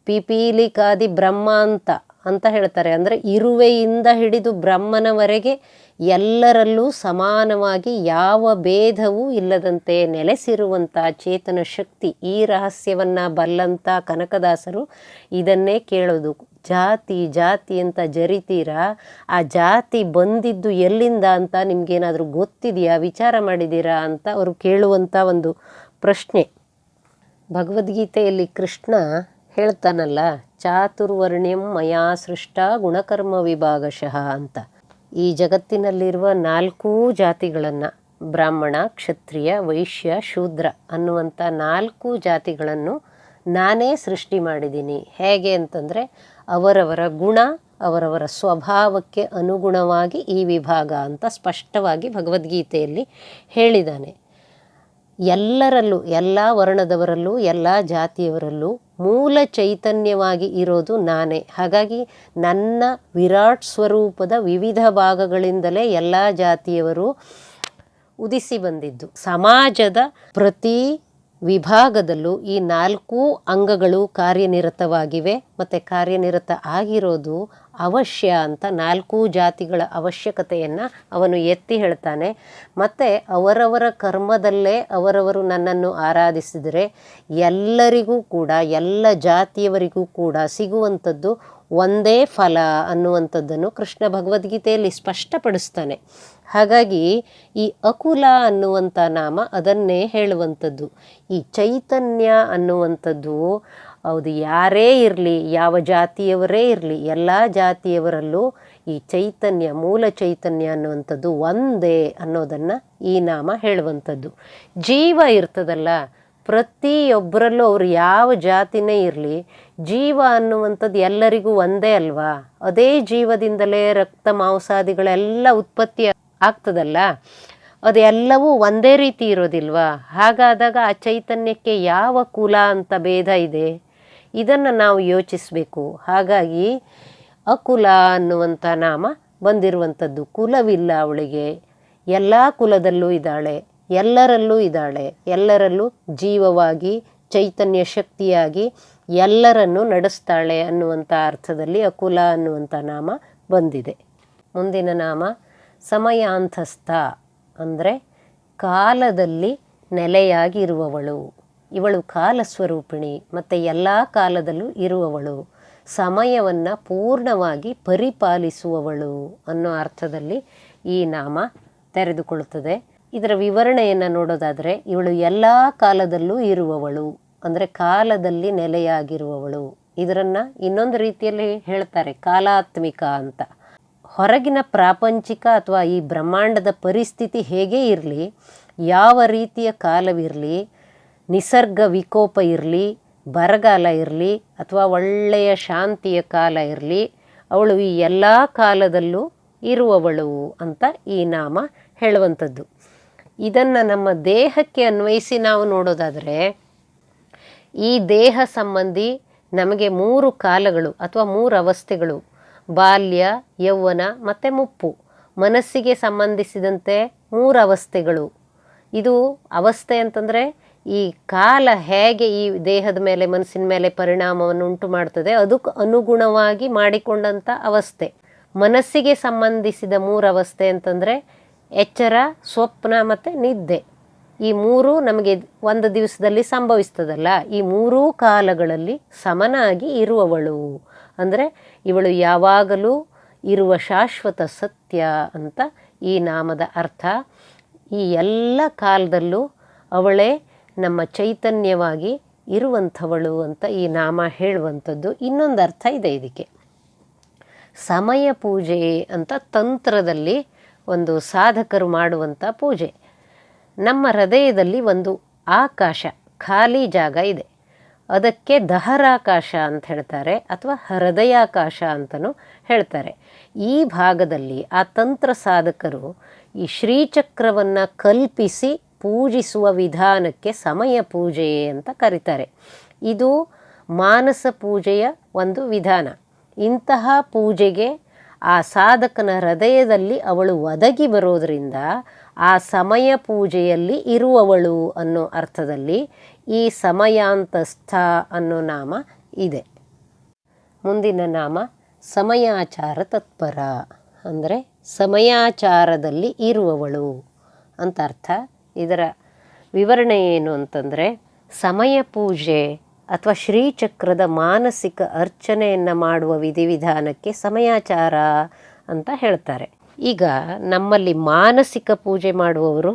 Speaker 1: ಪಿಪೀಲಿಕಾದಿ ಬ್ರಹ್ಮ ಅಂತ ಅಂತ ಹೇಳ್ತಾರೆ. ಅಂದರೆ ಇರುವೆಯಿಂದ ಹಿಡಿದು ಬ್ರಹ್ಮನವರೆಗೆ ಎಲ್ಲರಲ್ಲೂ ಸಮಾನವಾಗಿ ಯಾವ ಭೇದವೂ ಇಲ್ಲದಂತೆ ನೆಲೆಸಿರುವಂಥ ಚೇತನ ಶಕ್ತಿ ಈ ರಹಸ್ಯವನ್ನು ಬಲ್ಲಂಥ ಕನಕದಾಸರು ಇದನ್ನೇ ಕೇಳೋದು. ಜಾತಿ ಜಾತಿ ಅಂತ ಜರಿತೀರಾ? ಆ ಜಾತಿ ಬಂದಿದ್ದು ಎಲ್ಲಿಂದ ಅಂತ ನಿಮಗೇನಾದರೂ ಗೊತ್ತಿದೆಯಾ? ವಿಚಾರ ಮಾಡಿದ್ದೀರಾ ಅಂತ ಅವರು ಕೇಳುವಂಥ ಒಂದು ಪ್ರಶ್ನೆ. ಭಗವದ್ಗೀತೆಯಲ್ಲಿ ಕೃಷ್ಣ ಹೇಳ್ತಾನಲ್ಲ, ಚಾತುರ್ವರ್ಣ್ಯಂ ಮಯಾ ಸೃಷ್ಟ ಗುಣಕರ್ಮ ವಿಭಾಗಶಃ ಅಂತ. ಈ ಜಗತ್ತಿನಲ್ಲಿರುವ ನಾಲ್ಕೂ ಜಾತಿಗಳನ್ನು, ಬ್ರಾಹ್ಮಣ, ಕ್ಷತ್ರಿಯ, ವೈಶ್ಯ, ಶೂದ್ರ ಅನ್ನುವಂಥ ನಾಲ್ಕು ಜಾತಿಗಳನ್ನು ನಾನೇ ಸೃಷ್ಟಿ ಮಾಡಿದ್ದೀನಿ. ಹೇಗೆ ಅಂತಂದರೆ, ಅವರವರ ಗುಣ, ಅವರವರ ಸ್ವಭಾವಕ್ಕೆ ಅನುಗುಣವಾಗಿ ಈ ವಿಭಾಗ ಅಂತ ಸ್ಪಷ್ಟವಾಗಿ ಭಗವದ್ಗೀತೆಯಲ್ಲಿ ಹೇಳಿದ್ದಾನೆ. ಎಲ್ಲರಲ್ಲೂ, ಎಲ್ಲ ವರ್ಣದವರಲ್ಲೂ, ಎಲ್ಲ ಜಾತಿಯವರಲ್ಲೂ ಮೂಲ ಚೈತನ್ಯವಾಗಿ ಇರೋದು ನಾನೇ. ಹಾಗಾಗಿ ನನ್ನ ವಿರಾಟ್ ಸ್ವರೂಪದ ವಿವಿಧ ಭಾಗಗಳಿಂದಲೇ ಎಲ್ಲ ಜಾತಿಯವರು ಉದಿಸಿ ಬಂದಿದ್ದು. ಸಮಾಜದ ಪ್ರತಿ ವಿಭಾಗದಲ್ಲೂ ಈ ನಾಲ್ಕೂ ಅಂಗಗಳು ಕಾರ್ಯನಿರತವಾಗಿವೆ. ಮತ್ತು ಕಾರ್ಯನಿರತ ಆಗಿರೋದು ಅವಶ್ಯ ಅಂತ ನಾಲ್ಕೂ ಜಾತಿಗಳ ಅವಶ್ಯಕತೆಯನ್ನು ಅವನು ಎತ್ತಿ ಹೇಳ್ತಾನೆ. ಮತ್ತು ಅವರವರ ಕರ್ಮದಲ್ಲೇ ಅವರವರು ನನ್ನನ್ನು ಆರಾಧಿಸಿದರೆ ಎಲ್ಲರಿಗೂ ಕೂಡ, ಎಲ್ಲ ಜಾತಿಯವರಿಗೂ ಕೂಡ ಸಿಗುವಂಥದ್ದು ಒಂದೇ ಫಲ ಅನ್ನುವಂಥದ್ದನ್ನು ಕೃಷ್ಣ ಭಗವದ್ಗೀತೆಯಲ್ಲಿ ಸ್ಪಷ್ಟಪಡಿಸ್ತಾನೆ. ಹಾಗಾಗಿ ಈ ಅಕುಲ ಅನ್ನುವಂಥ ನಾಮ ಅದನ್ನೇ ಹೇಳುವಂಥದ್ದು. ಈ ಚೈತನ್ಯ ಅನ್ನುವಂಥದ್ದು ಹೌದು ಯಾರೇ ಇರಲಿ, ಯಾವ ಜಾತಿಯವರೇ ಇರಲಿ, ಎಲ್ಲ ಜಾತಿಯವರಲ್ಲೂ ಈ ಚೈತನ್ಯ, ಮೂಲ ಚೈತನ್ಯ ಅನ್ನುವಂಥದ್ದು ಒಂದೇ ಅನ್ನೋದನ್ನು ಈ ನಾಮ ಹೇಳುವಂಥದ್ದು. ಜೀವ ಇರ್ತದಲ್ಲ, ಪ್ರತಿಯೊಬ್ಬರಲ್ಲೂ ಅವರು ಯಾವ ಜಾತಿನೇ ಇರಲಿ, ಜೀವ ಅನ್ನುವಂಥದ್ದು ಎಲ್ಲರಿಗೂ ಒಂದೇ ಅಲ್ವಾ? ಅದೇ ಜೀವದಿಂದಲೇ ರಕ್ತ ಮಾಂಸಾದಿಗಳೆಲ್ಲ ಉತ್ಪತ್ತಿ ಆಗ್ತದಲ್ಲ? ಅದೆಲ್ಲವೂ ಒಂದೇ ರೀತಿ ಇರೋದಿಲ್ವಾ? ಹಾಗಾದಾಗ ಆ ಚೈತನ್ಯಕ್ಕೆ ಯಾವ ಕುಲ ಅಂತ ಭೇದ ಇದೆ? ಇದನ್ನು ನಾವು ಯೋಚಿಸಬೇಕು. ಹಾಗಾಗಿ ಅಕುಲ ಅನ್ನುವಂಥ ನಾಮ ಬಂದಿರುವಂಥದ್ದು. ಕುಲವಿಲ್ಲ ಅವಳಿಗೆ. ಎಲ್ಲ ಕುಲದಲ್ಲೂ ಇದ್ದಾಳೆ. ಎಲ್ಲರಲ್ಲೂ ಇದ್ದಾಳೆ. ಎಲ್ಲರಲ್ಲೂ ಜೀವವಾಗಿ, ಚೈತನ್ಯ ಶಕ್ತಿಯಾಗಿ ಎಲ್ಲರನ್ನು ನಡೆಸ್ತಾಳೆ ಅನ್ನುವಂಥ ಅರ್ಥದಲ್ಲಿ ಅಕುಲ ಅನ್ನುವಂಥ ನಾಮ ಬಂದಿದೆ. ಮುಂದಿನ ನಾಮ ಸಮಯಾಂತಸ್ಥ ಅಂದರೆ ಕಾಲದಲ್ಲಿ ನೆಲೆಯಾಗಿರುವವಳು. ಇವಳು ಕಾಲಸ್ವರೂಪಿಣಿ, ಮತ್ತು ಎಲ್ಲ ಕಾಲದಲ್ಲೂ ಇರುವವಳು. ಸಮಯವನ್ನು ಪೂರ್ಣವಾಗಿ ಪರಿಪಾಲಿಸುವವಳು ಅನ್ನೋ ಅರ್ಥದಲ್ಲಿ ಈ ನಾಮ ತೆರೆದುಕೊಳ್ಳುತ್ತದೆ. ಇದರ ವಿವರಣೆಯನ್ನು ನೋಡೋದಾದರೆ, ಇವಳು ಎಲ್ಲ ಕಾಲದಲ್ಲೂ ಇರುವವಳು, ಅಂದರೆ ಕಾಲದಲ್ಲಿ ನೆಲೆಯಾಗಿರುವವಳು. ಇದರನ್ನು ಇನ್ನೊಂದು ರೀತಿಯಲ್ಲಿ ಹೇಳ್ತಾರೆ, ಕಾಲಾತ್ಮಿಕ ಅಂತ. ಹೊರಗಿನ ಪ್ರಾಪಂಚಿಕ ಅಥವಾ ಈ ಬ್ರಹ್ಮಾಂಡದ ಪರಿಸ್ಥಿತಿ ಹೇಗೇ ಇರಲಿ, ಯಾವ ರೀತಿಯ ಕಾಲವಿರಲಿ, ನಿಸರ್ಗ ವಿಕೋಪ ಇರಲಿ, ಬರಗಾಲ ಇರಲಿ, ಅಥವಾ ಒಳ್ಳೆಯ ಶಾಂತಿಯ ಕಾಲ ಇರಲಿ, ಅವಳು ಈ ಎಲ್ಲ ಕಾಲದಲ್ಲೂ ಇರುವವಳು ಅಂತ ಈ ನಾಮ ಹೇಳುವಂಥದ್ದು. ಇದನ್ನು ನಮ್ಮ ದೇಹಕ್ಕೆ ಅನ್ವಯಿಸಿ ನಾವು ನೋಡೋದಾದರೆ, ಈ ದೇಹ ಸಂಬಂಧಿ ನಮಗೆ ಮೂರು ಕಾಲಗಳು ಅಥವಾ ಮೂರು ಅವಸ್ಥೆಗಳು ಬಾಲ್ಯ, ಯೌವನ ಮತ್ತು ಮುಪ್ಪು. ಮನಸ್ಸಿಗೆ ಸಂಬಂಧಿಸಿದಂತೆ ಮೂರು ಅವಸ್ಥೆಗಳು. ಇದು ಅವಸ್ಥೆ ಅಂತಂದರೆ ಈ ಕಾಲ ಹೇಗೆ ಈ ದೇಹದ ಮೇಲೆ, ಮನಸ್ಸಿನ ಮೇಲೆ ಪರಿಣಾಮವನ್ನು ಉಂಟು ಮಾಡ್ತದೆ, ಅದಕ್ಕೆ ಅನುಗುಣವಾಗಿ ಮಾಡಿಕೊಂಡಂಥ ಅವಸ್ಥೆ. ಮನಸ್ಸಿಗೆ ಸಂಬಂಧಿಸಿದ ಮೂರು ಅವಸ್ಥೆ ಅಂತಂದರೆ ಎಚ್ಚರ, ಸ್ವಪ್ನ ಮತ್ತು ನಿದ್ದೆ. ಈ ಮೂರು ನಮಗೆ ಒಂದು ದಿವಸದಲ್ಲಿ ಸಂಭವಿಸ್ತದಲ್ಲ, ಈ ಮೂರೂ ಕಾಲಗಳಲ್ಲಿ ಸಮನಾಗಿ ಇರುವವಳು. ಅಂದರೆ ಇವಳು ಯಾವಾಗಲೂ ಇರುವ ಶಾಶ್ವತ ಸತ್ಯ ಅಂತ ಈ ನಾಮದ ಅರ್ಥ. ಈ ಎಲ್ಲ ಕಾಲದಲ್ಲೂ ಅವಳೇ ನಮ್ಮ ಚೈತನ್ಯವಾಗಿ ಇರುವಂಥವಳು ಅಂತ ಈ ನಾಮ ಹೇಳುವಂಥದ್ದು. ಇನ್ನೊಂದು ಅರ್ಥ ಇದೆ ಇದಕ್ಕೆ. ಸಮಯ ಪೂಜೆ ಅಂತ ತಂತ್ರದಲ್ಲಿ ಒಂದು ಸಾಧಕರು ಮಾಡುವಂಥ ಪೂಜೆ. ನಮ್ಮ ಹೃದಯದಲ್ಲಿ ಒಂದು ಆಕಾಶ, ಖಾಲಿ ಜಾಗ ಇದೆ. ಅದಕ್ಕೆ ದಹರಾಕಾಶ ಅಂತ ಹೇಳ್ತಾರೆ ಅಥವಾ ಹೃದಯಾಕಾಶ ಅಂತಲೂ ಹೇಳ್ತಾರೆ. ಈ ಭಾಗದಲ್ಲಿ ಆ ತಂತ್ರ ಸಾಧಕರು ಈ ಶ್ರೀಚಕ್ರವನ್ನು ಕಲ್ಪಿಸಿ ಪೂಜಿಸುವ ವಿಧಾನಕ್ಕೆ ಸಮಯ ಪೂಜೆ ಅಂತ ಕರೀತಾರೆ. ಇದು ಮಾನಸ ಪೂಜೆಯ ಒಂದು ವಿಧಾನ. ಇಂತಹ ಪೂಜೆಗೆ ಆ ಸಾಧಕನ ಹೃದಯದಲ್ಲಿ ಅವಳು ಒದಗಿ ಬರೋದರಿಂದ ಆ ಸಮಯ ಪೂಜೆಯಲ್ಲಿ ಇರುವವಳು ಅನ್ನೋ ಅರ್ಥದಲ್ಲಿ ಈ ಸಮಯಾಂತಸ್ಥ ಅನ್ನೋ ನಾಮ ಇದೆ. ಮುಂದಿನ ನಾಮ ಸಮಯಾಚಾರ ತತ್ಪರ, ಅಂದರೆ ಸಮಯಾಚಾರದಲ್ಲಿ ಇರುವವಳು ಅಂತ ಅರ್ಥ. ಇದರ ವಿವರಣೆ ಏನು ಅಂತಂದರೆ, ಸಮಯ ಪೂಜೆ ಅಥವಾ ಶ್ರೀಚಕ್ರದ ಮಾನಸಿಕ ಅರ್ಚನೆಯನ್ನು ಮಾಡುವ ವಿಧಿವಿಧಾನಕ್ಕೆ ಸಮಯಾಚಾರ ಅಂತ ಹೇಳ್ತಾರೆ. ಈಗ ನಮ್ಮಲ್ಲಿ ಮಾನಸಿಕ ಪೂಜೆ ಮಾಡುವವರು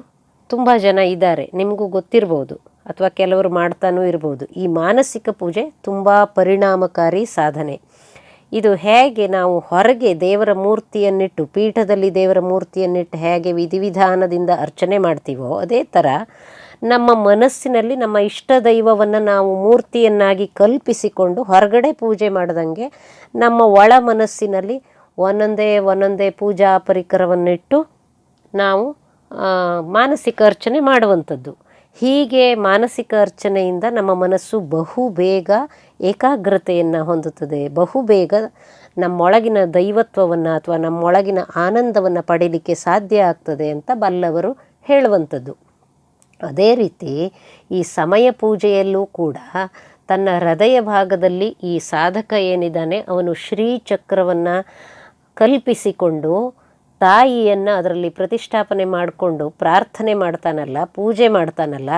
Speaker 1: ತುಂಬ ಜನ ಇದ್ದಾರೆ, ನಿಮಗೂ ಗೊತ್ತಿರ್ಬೋದು. ಅಥವಾ ಕೆಲವರು ಮಾಡ್ತಾನೂ ಇರ್ಬೋದು. ಈ ಮಾನಸಿಕ ಪೂಜೆ ತುಂಬ ಪರಿಣಾಮಕಾರಿ ಸಾಧನೆ. ಇದು ಹೇಗೆ ನಾವು ಹೊರಗೆ ದೇವರ ಮೂರ್ತಿಯನ್ನಿಟ್ಟು, ಪೀಠದಲ್ಲಿ ದೇವರ ಮೂರ್ತಿಯನ್ನಿಟ್ಟು ಹೇಗೆ ವಿಧಿವಿಧಾನದಿಂದ ಅರ್ಚನೆ ಮಾಡ್ತೀವೋ ಅದೇ ಥರ ನಮ್ಮ ಮನಸ್ಸಿನಲ್ಲಿ ನಮ್ಮ ಇಷ್ಟ ದೈವವನ್ನು ನಾವು ಮೂರ್ತಿಯನ್ನಾಗಿ ಕಲ್ಪಿಸಿಕೊಂಡು ಹೊರಗಡೆ ಪೂಜೆ ಮಾಡ್ದಂಗೆ ನಮ್ಮ ಒಳ ಮನಸ್ಸಿನಲ್ಲಿ ಒಂದೊಂದೇ ಒಂದೊಂದೇ ಪೂಜಾ ಪರಿಕರವನ್ನಿಟ್ಟು ನಾವು ಮಾನಸಿಕ ಅರ್ಚನೆ ಮಾಡುವಂಥದ್ದು. ಹೀಗೆ ಮಾನಸಿಕ ಅರ್ಚನೆಯಿಂದ ನಮ್ಮ ಮನಸ್ಸು ಬಹು ಬೇಗ ಏಕಾಗ್ರತೆಯನ್ನು ಹೊಂದುತ್ತದೆ. ಬಹು ಬೇಗ ನಮ್ಮೊಳಗಿನ ದೈವತ್ವವನ್ನು ಅಥವಾ ನಮ್ಮೊಳಗಿನ ಆನಂದವನ್ನು ಪಡೀಲಿಕ್ಕೆ ಸಾಧ್ಯ ಆಗ್ತದೆ ಅಂತ ಬಲ್ಲವರು ಹೇಳುವಂಥದ್ದು. ಅದೇ ರೀತಿ ಈ ಸಮಯ ಪೂಜೆಯಲ್ಲೂ ಕೂಡ ತನ್ನ ಹೃದಯ ಭಾಗದಲ್ಲಿ ಈ ಸಾಧಕ ಏನಿದ್ದಾನೆ, ಅವನು ಶ್ರೀಚಕ್ರವನ್ನು ಕಲ್ಪಿಸಿಕೊಂಡು ತಾಯಿಯನ್ನು ಅದರಲ್ಲಿ ಪ್ರತಿಷ್ಠಾಪನೆ ಮಾಡಿಕೊಂಡು ಪ್ರಾರ್ಥನೆ ಮಾಡ್ತಾನಲ್ಲ, ಪೂಜೆ ಮಾಡ್ತಾನಲ್ಲ,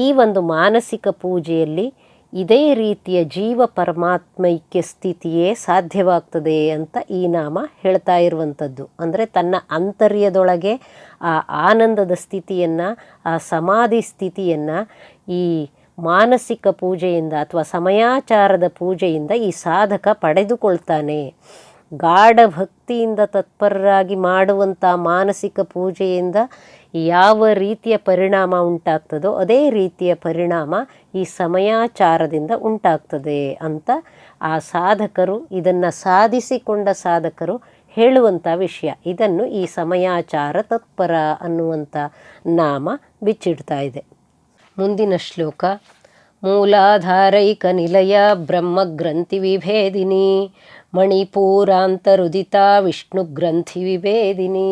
Speaker 1: ಈ ಒಂದು ಮಾನಸಿಕ ಪೂಜೆಯಲ್ಲಿ ಇದೇ ರೀತಿಯ ಜೀವ ಪರಮಾತ್ಮೈಕ್ಯ ಸ್ಥಿತಿಯೇ ಸಾಧ್ಯವಾಗ್ತದೆ ಅಂತ ಈ ನಾಮ ಹೇಳ್ತಾ ಇರುವಂಥದ್ದು. ಅಂದರೆ ತನ್ನ ಅಂತರ್ಯದೊಳಗೆ ಆ ಆನಂದದ ಸ್ಥಿತಿಯನ್ನು, ಆ ಸಮಾಧಿ ಸ್ಥಿತಿಯನ್ನು, ಈ ಮಾನಸಿಕ ಪೂಜೆಯಿಂದ ಅಥವಾ ಸಮಯಾಚಾರದ ಪೂಜೆಯಿಂದ ಈ ಸಾಧಕ ಪಡೆದುಕೊಳ್ತಾನೆ. ಗಾಢ ಭಕ್ತಿಯಿಂದ ತತ್ಪರರಾಗಿ ಮಾಡುವಂಥ ಮಾನಸಿಕ ಪೂಜೆಯಿಂದ ಯಾವ ರೀತಿಯ ಪರಿಣಾಮ ಉಂಟಾಗ್ತದೋ ಅದೇ ರೀತಿಯ ಪರಿಣಾಮ ಈ ಸಮಯಾಚಾರದಿಂದ ಉಂಟಾಗ್ತದೆ ಅಂತ ಆ ಸಾಧಕರು, ಇದನ್ನು ಸಾಧಿಸಿಕೊಂಡ ಸಾಧಕರು ಹೇಳುವಂಥ ವಿಷಯ. ಇದನ್ನು ಈ ಸಮಯಾಚಾರ ತತ್ಪರ ಅನ್ನುವಂಥ ನಾಮ ಬಿಚ್ಚಿಡ್ತಾ ಇದೆ. ಮುಂದಿನ ಶ್ಲೋಕ, ಮೂಲಾಧಾರೈಕ ನಿಲಯ ಬ್ರಹ್ಮಗ್ರಂಥಿ ವಿಭೇದಿನಿ ಮಣಿಪೂರಾಂತರುದಿತ ವಿಷ್ಣು ಗ್ರಂಥಿ ವಿಭೇದಿನಿ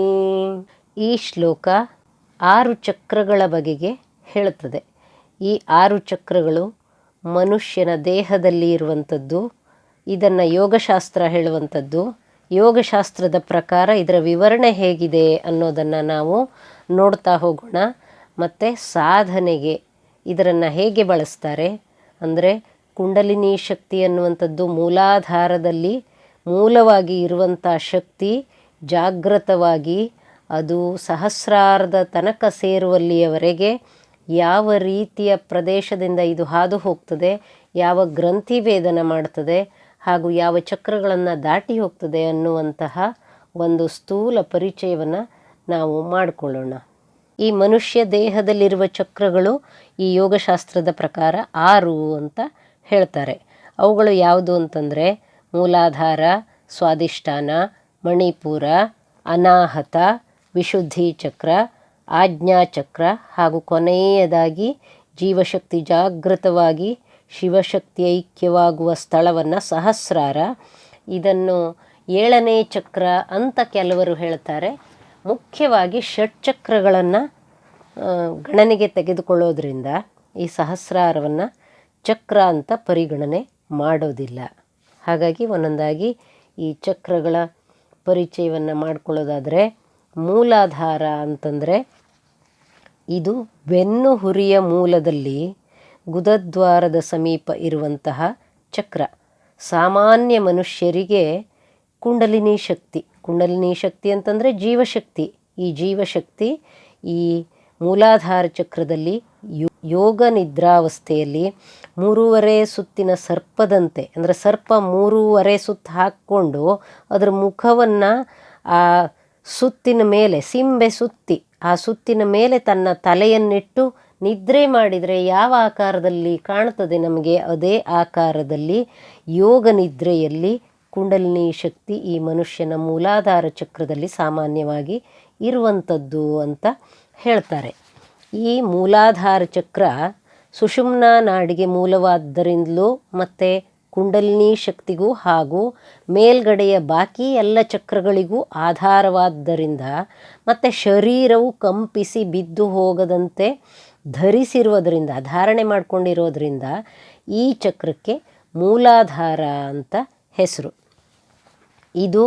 Speaker 1: ಈ ಶ್ಲೋಕ ಆರು ಚಕ್ರಗಳ ಬಗೆಗೆ ಹೇಳುತ್ತದೆ. ಈ ಆರು ಚಕ್ರಗಳು ಮನುಷ್ಯನ ದೇಹದಲ್ಲಿ ಇರುವಂಥದ್ದು, ಇದನ್ನು ಯೋಗಶಾಸ್ತ್ರ ಹೇಳುವಂಥದ್ದು. ಯೋಗಶಾಸ್ತ್ರದ ಪ್ರಕಾರ ಇದರ ವಿವರಣೆ ಹೇಗಿದೆ ಅನ್ನೋದನ್ನು ನಾವು ನೋಡ್ತಾ ಹೋಗೋಣ. ಮತ್ತು ಸಾಧನೆಗೆ ಇದರನ್ನು ಹೇಗೆ ಬಳಸ್ತಾರೆ? ಅಂದರೆ ಕುಂಡಲಿನಿ ಶಕ್ತಿ ಅನ್ನುವಂಥದ್ದು ಮೂಲಾಧಾರದಲ್ಲಿ ಮೂಲವಾಗಿ ಇರುವಂಥ ಶಕ್ತಿ ಜಾಗೃತವಾಗಿ ಅದು ಸಹಸ್ರಾರ್ಧ ತನಕ ಸೇರುವಲ್ಲಿಯವರೆಗೆ ಯಾವ ರೀತಿಯ ಪ್ರದೇಶದಿಂದ ಇದು ಹಾದು ಹೋಗ್ತದೆ, ಯಾವ ಗ್ರಂಥಿ ವೇದನ ಮಾಡ್ತದೆ ಹಾಗೂ ಯಾವ ಚಕ್ರಗಳನ್ನು ದಾಟಿ ಹೋಗ್ತದೆ ಅನ್ನುವಂತಹ ಒಂದು ಸ್ಥೂಲ ಪರಿಚಯವನ್ನು ನಾವು ಮಾಡಿಕೊಳ್ಳೋಣ. ಈ ಮನುಷ್ಯ ದೇಹದಲ್ಲಿರುವ ಚಕ್ರಗಳು ಈ ಯೋಗಶಾಸ್ತ್ರದ ಪ್ರಕಾರ ಆರು ಅಂತ ಹೇಳ್ತಾರೆ. ಅವುಗಳು ಯಾವುದು ಅಂತಂದರೆ ಮೂಲಾಧಾರ ಸ್ವಾದಿಷ್ಠಾನ ಮಣಿಪುರ, ಅನಾಹತ ವಿಶುದ್ಧಿ ಚಕ್ರ ಆಜ್ಞಾಚಕ್ರ ಹಾಗೂ ಕೊನೆಯದಾಗಿ ಜೀವಶಕ್ತಿ ಜಾಗೃತವಾಗಿ ಶಿವಶಕ್ತಿ ಐಕ್ಯವಾಗುವ ಸ್ಥಳವನ್ನು ಸಹಸ್ರಾರ. ಇದನ್ನು ಏಳನೇ ಚಕ್ರ ಅಂತ ಕೆಲವರು ಹೇಳ್ತಾರೆ. ಮುಖ್ಯವಾಗಿ ಷಟ್ಚಕ್ರಗಳನ್ನು ಗಣನೆಗೆ ತೆಗೆದುಕೊಳ್ಳೋದ್ರಿಂದ ಈ ಸಹಸ್ರಾರವನ್ನು ಚಕ್ರ ಅಂತ ಪರಿಗಣನೆ ಮಾಡೋದಿಲ್ಲ. ಹಾಗಾಗಿ ಒಂದೊಂದಾಗಿ ಈ ಚಕ್ರಗಳ ಪರಿಚಯವನ್ನು ಮಾಡಿಕೊಳ್ಳೋದಾದರೆ ಮೂಲಾಧಾರ ಅಂತಂದರೆ ಇದು ಬೆನ್ನು ಹುರಿಯ ಮೂಲದಲ್ಲಿ ಗುದದ್ವಾರದ ಸಮೀಪ ಇರುವಂತಹ ಚಕ್ರ. ಸಾಮಾನ್ಯ ಮನುಷ್ಯರಿಗೆ ಕುಂಡಲಿನಿ ಶಕ್ತಿ. ಕುಂಡಲಿನಿ ಶಕ್ತಿ ಅಂತಂದರೆ ಜೀವಶಕ್ತಿ. ಈ ಜೀವಶಕ್ತಿ ಈ ಮೂಲಾಧಾರ ಚಕ್ರದಲ್ಲಿ ಯೋಗ ನಿದ್ರಾವಸ್ಥೆಯಲ್ಲಿ ಮೂರುವರೆ ಸುತ್ತಿನ ಸರ್ಪದಂತೆ, ಅಂದರೆ ಸರ್ಪ ಮೂರುವರೆ ಸುತ್ತು ಹಾಕ್ಕೊಂಡು ಅದರ ಮುಖವನ್ನು ಆ ಸುತ್ತಿನ ಮೇಲೆ, ಸಿಂಬೆ ಸುತ್ತಿ, ಆ ಸುತ್ತಿನ ಮೇಲೆ ತನ್ನ ತಲೆಯನ್ನಿಟ್ಟು ನಿದ್ರೆ ಮಾಡಿದರೆ ಯಾವ ಆಕಾರದಲ್ಲಿ ಕಾಣ್ತದೆ ನಮಗೆ ಅದೇ ಆಕಾರದಲ್ಲಿ ಯೋಗ ನಿದ್ರೆಯಲ್ಲಿ ಕುಂಡಲಿನಿ ಶಕ್ತಿ ಈ ಮನುಷ್ಯನ ಮೂಲಾಧಾರ ಚಕ್ರದಲ್ಲಿ ಸಾಮಾನ್ಯವಾಗಿ ಇರುವಂಥದ್ದು ಅಂತ ಹೇಳ್ತಾರೆ. ಈ ಮೂಲಾಧಾರ ಚಕ್ರ ಸುಷುಮ್ನ ನಾಡಿಗೆ ಮೂಲವಾದ್ದರಿಂದಲೂ ಮತ್ತು ಕುಂಡಲಿನಿ ಶಕ್ತಿಗೂ ಹಾಗೂ ಮೇಲ್ಗಡೆಯ ಬಾಕಿ ಎಲ್ಲ ಚಕ್ರಗಳಿಗೂ ಆಧಾರವಾದ್ದರಿಂದ ಮತ್ತು ಶರೀರವು ಕಂಪಿಸಿ ಬಿದ್ದು ಹೋಗದಂತೆ ಧರಿಸಿರುವುದರಿಂದ, ಧಾರಣೆ ಮಾಡಿಕೊಂಡಿರೋದ್ರಿಂದ ಈ ಚಕ್ರಕ್ಕೆ ಮೂಲಾಧಾರ ಅಂತ ಹೆಸರು. ಇದು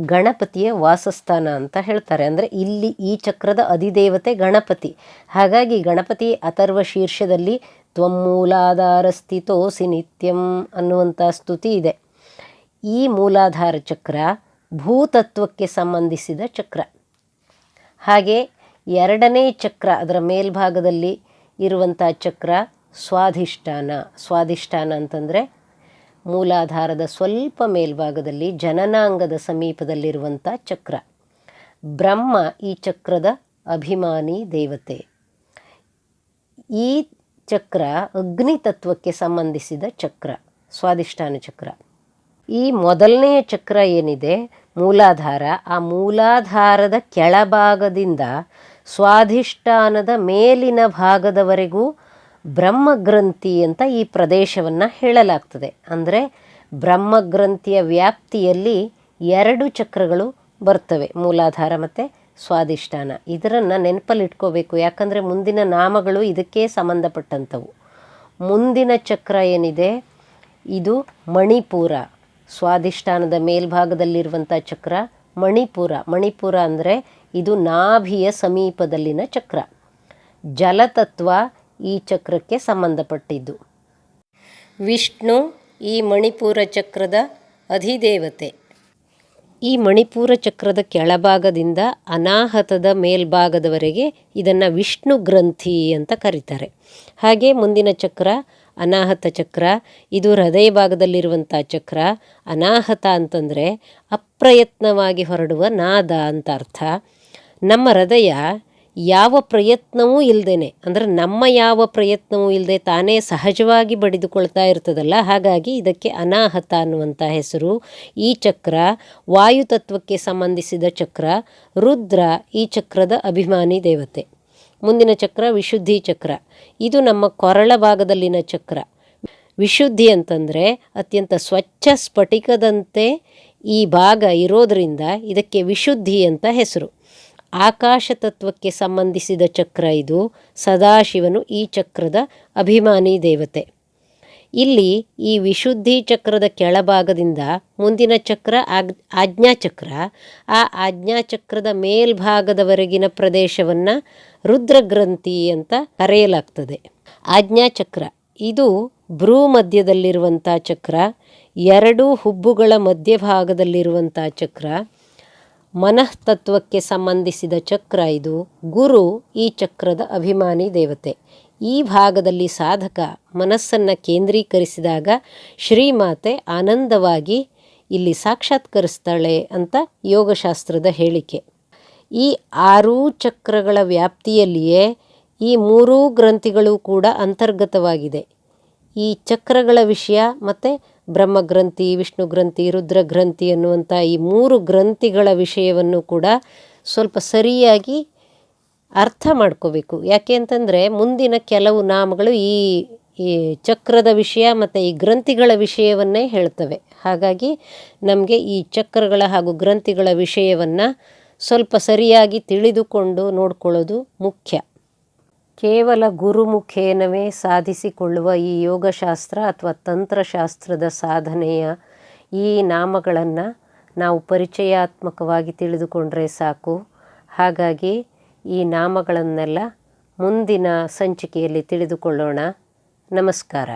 Speaker 1: ಗಣಪತಿಯ ವಾಸಸ್ಥಾನ ಅಂತ ಹೇಳ್ತಾರೆ. ಅಂದರೆ ಇಲ್ಲಿ ಈ ಚಕ್ರದ ಅಧಿದೇವತೆ ಗಣಪತಿ. ಹಾಗಾಗಿ ಗಣಪತಿ ಅಥರ್ವ ಶೀರ್ಷದಲ್ಲಿ ತ್ವಮ್ಮೂಲಾಧಾರ ಸ್ಥಿತೋಸಿ ನಿತ್ಯಂ ಅನ್ನುವಂಥ ಸ್ತುತಿ ಇದೆ. ಈ ಮೂಲಾಧಾರ ಚಕ್ರ ಭೂತತ್ವಕ್ಕೆ ಸಂಬಂಧಿಸಿದ ಚಕ್ರ. ಹಾಗೆ ಎರಡನೇ ಚಕ್ರ ಅದರ ಮೇಲ್ಭಾಗದಲ್ಲಿ ಇರುವಂಥ ಚಕ್ರ ಸ್ವಾಧಿಷ್ಠಾನ. ಸ್ವಾಧಿಷ್ಠಾನ ಅಂತಂದರೆ ಮೂಲಾಧಾರದ ಸ್ವಲ್ಪ ಮೇಲ್ಭಾಗದಲ್ಲಿ ಜನನಾಂಗದ ಸಮೀಪದಲ್ಲಿರುವಂಥ ಚಕ್ರ. ಬ್ರಹ್ಮ ಈ ಚಕ್ರದ ಅಭಿಮಾನಿ ದೇವತೆ. ಈ ಚಕ್ರ ಅಗ್ನಿ ತತ್ವಕ್ಕೆ ಸಂಬಂಧಿಸಿದ ಚಕ್ರ, ಸ್ವಾಧಿಷ್ಠಾನ ಚಕ್ರ. ಈ ಮೊದಲನೆಯ ಚಕ್ರ ಏನಿದೆ? ಮೂಲಾಧಾರ. ಆ ಮೂಲಾಧಾರದ ಕೆಳಭಾಗದಿಂದ ಸ್ವಾಧಿಷ್ಠಾನದ ಮೇಲಿನ ಭಾಗದವರೆಗೂ ಬ್ರಹ್ಮಗ್ರಂಥಿ ಅಂತ ಈ ಪ್ರದೇಶವನ್ನು ಹೇಳಲಾಗ್ತದೆ. ಅಂದರೆ ಬ್ರಹ್ಮಗ್ರಂಥಿಯ ವ್ಯಾಪ್ತಿಯಲ್ಲಿ ಎರಡು ಚಕ್ರಗಳು ಬರ್ತವೆ, ಮೂಲಾಧಾರ ಮತ್ತು ಸ್ವಾದಿಷ್ಠಾನ ಇದರನ್ನು ನೆನಪಲ್ಲಿಟ್ಕೋಬೇಕು. ಯಾಕಂದರೆ ಮುಂದಿನ ನಾಮಗಳು ಇದಕ್ಕೆ ಸಂಬಂಧಪಟ್ಟಂಥವು. ಮುಂದಿನ ಚಕ್ರ ಏನಿದೆ? ಇದು ಮಣಿಪುರ. ಸ್ವಾದಿಷ್ಠಾನದ ಮೇಲ್ಭಾಗದಲ್ಲಿರುವಂಥ ಚಕ್ರ ಮಣಿಪುರ. ಮಣಿಪುರ ಅಂದರೆ ಇದು ನಾಭಿಯ ಸಮೀಪದಲ್ಲಿನ ಚಕ್ರ. ಜಲತತ್ವ ಈ ಚಕ್ರಕ್ಕೆ ಸಂಬಂಧಪಟ್ಟಿದ್ದು. ವಿಷ್ಣು ಈ ಮಣಿಪುರ ಚಕ್ರದ ಅಧಿದೇವತೆ. ಈ ಮಣಿಪುರ ಚಕ್ರದ ಕೆಳಭಾಗದಿಂದ ಅನಾಹತದ ಮೇಲ್ಭಾಗದವರೆಗೆ ಇದನ್ನು ವಿಷ್ಣು ಗ್ರಂಥಿ ಅಂತ ಕರೀತಾರೆ. ಹಾಗೆ ಮುಂದಿನ ಚಕ್ರ ಅನಾಹತ ಚಕ್ರ, ಇದು ಹೃದಯ ಭಾಗದಲ್ಲಿರುವಂಥ ಚಕ್ರ, ಅನಾಹತ ಅಂತಂದರೆ ಅಪ್ರಯತ್ನವಾಗಿ ಹೊರಡುವ ನಾದ ಅಂತ ಅರ್ಥ. ನಮ್ಮ ಹೃದಯ ಯಾವ ಪ್ರಯತ್ನವೂ ಇಲ್ಲದೇನೆ ಅಂದರೆ ನಮ್ಮ ಯಾವ ಪ್ರಯತ್ನವೂ ಇಲ್ಲದೆ ತಾನೇ ಸಹಜವಾಗಿ ಬಡಿದುಕೊಳ್ತಾ ಇರ್ತದಲ್ಲ. ಹಾಗಾಗಿ ಇದಕ್ಕೆ ಅನಾಹತ ಅನ್ನುವಂಥ ಹೆಸರು. ಈ ಚಕ್ರ ವಾಯುತತ್ವಕ್ಕೆ ಸಂಬಂಧಿಸಿದ ಚಕ್ರ, ರುದ್ರ ಈ ಚಕ್ರದ ಅಭಿಮಾನಿ ದೇವತೆ. ಮುಂದಿನ ಚಕ್ರ, ವಿಶುದ್ಧಿ ಚಕ್ರ. ಇದು ನಮ್ಮ ಕೊರಳ ಭಾಗದಲ್ಲಿನ ಚಕ್ರ. ವಿಶುದ್ಧಿ ಅಂತಂದರೆ ಅತ್ಯಂತ ಸ್ವಚ್ಛ ಸ್ಫಟಿಕದಂತೆ ಈ ಭಾಗ ಇರೋದರಿಂದ ಇದಕ್ಕೆ ವಿಶುದ್ಧಿ ಅಂತ ಹೆಸರು. ಆಕಾಶ ತತ್ವಕ್ಕೆ ಸಂಬಂಧಿಸಿದ ಚಕ್ರ ಇದು. ಸದಾಶಿವನು ಈ ಚಕ್ರದ ಅಭಿಮಾನಿ ದೇವತೆ. ಇಲ್ಲಿ ಈ ವಿಶುದ್ಧಿ ಚಕ್ರದ ಕೆಳಭಾಗದಿಂದ ಮುಂದಿನ ಚಕ್ರ ಆಗ್, ಆಜ್ಞಾಚಕ್ರ. ಆ ಆಜ್ಞಾಚಕ್ರದ ಮೇಲ್ಭಾಗದವರೆಗಿನ ಪ್ರದೇಶವನ್ನು ರುದ್ರಗ್ರಂಥಿ ಅಂತ ಕರೆಯಲಾಗ್ತದೆ. ಆಜ್ಞಾಚಕ್ರ. ಇದು ಭ್ರೂ ಮಧ್ಯದಲ್ಲಿರುವಂಥ ಚಕ್ರ. ಎರಡು ಹುಬ್ಬುಗಳ ಮಧ್ಯಭಾಗದಲ್ಲಿರುವಂಥ ಚಕ್ರ. ಮನಸ್ತತ್ವಕ್ಕೆ ಸಂಬಂಧಿಸಿದ ಚಕ್ರ ಇದು. ಗುರು ಈ ಚಕ್ರದ ಅಭಿಮಾನಿ ದೇವತೆ. ಈ ಭಾಗದಲ್ಲಿ ಸಾಧಕ ಮನಸ್ಸನ್ನು ಕೇಂದ್ರೀಕರಿಸಿದಾಗ ಶ್ರೀಮಾತೆ ಆನಂದವಾಗಿ ಇಲ್ಲಿ ಸಾಕ್ಷಾತ್ಕರಿಸ್ತಾಳೆ ಅಂತ ಯೋಗಶಾಸ್ತ್ರದ ಹೇಳಿಕೆ. ಈ ಆರೂ ಚಕ್ರಗಳ ವ್ಯಾಪ್ತಿಯಲ್ಲಿಯೇ ಈ ಮೂರೂ ಗ್ರಂಥಿಗಳು ಕೂಡ ಅಂತರ್ಗತವಾಗಿದೆ. ಈ ಚಕ್ರಗಳ ವಿಷಯ ಮತ್ತು ಬ್ರಹ್ಮಗ್ರಂಥಿ ವಿಷ್ಣು ಗ್ರಂಥಿ ರುದ್ರಗ್ರಂಥಿ ಅನ್ನುವಂಥ ಈ ಮೂರು ಗ್ರಂಥಿಗಳ ವಿಷಯವನ್ನು ಕೂಡ ಸ್ವಲ್ಪ ಸರಿಯಾಗಿ ಅರ್ಥ ಮಾಡ್ಕೋಬೇಕು. ಯಾಕೆ ಅಂತಂದರೆ ಮುಂದಿನ ಕೆಲವು ನಾಮಗಳು ಈ ಈ ಚಕ್ರದ ವಿಷಯ ಮತ್ತು ಈ ಗ್ರಂಥಿಗಳ ವಿಷಯವನ್ನೇ ಹೇಳ್ತವೆ. ಹಾಗಾಗಿ ನಮಗೆ ಈ ಚಕ್ರಗಳ ಹಾಗೂ ಗ್ರಂಥಿಗಳ ವಿಷಯವನ್ನು ಸ್ವಲ್ಪ ಸರಿಯಾಗಿ ತಿಳಿದುಕೊಂಡು ನೋಡ್ಕೊಳ್ಳೋದು ಮುಖ್ಯ. ಕೇವಲ ಗುರುಮುಖೇನವೇ ಸಾಧಿಸಿಕೊಳ್ಳುವ ಈ ಯೋಗಶಾಸ್ತ್ರ ಅಥವಾ ತಂತ್ರಶಾಸ್ತ್ರದ ಸಾಧನೆಯ ಈ ನಾಮಗಳನ್ನು ನಾವು ಪರಿಚಯಾತ್ಮಕವಾಗಿ ತಿಳಿದುಕೊಂಡ್ರೆ ಸಾಕು. ಹಾಗಾಗಿ ಈ ನಾಮಗಳನ್ನೆಲ್ಲ ಮುಂದಿನ ಸಂಚಿಕೆಯಲ್ಲಿ ತಿಳಿದುಕೊಳ್ಳೋಣ. ನಮಸ್ಕಾರ.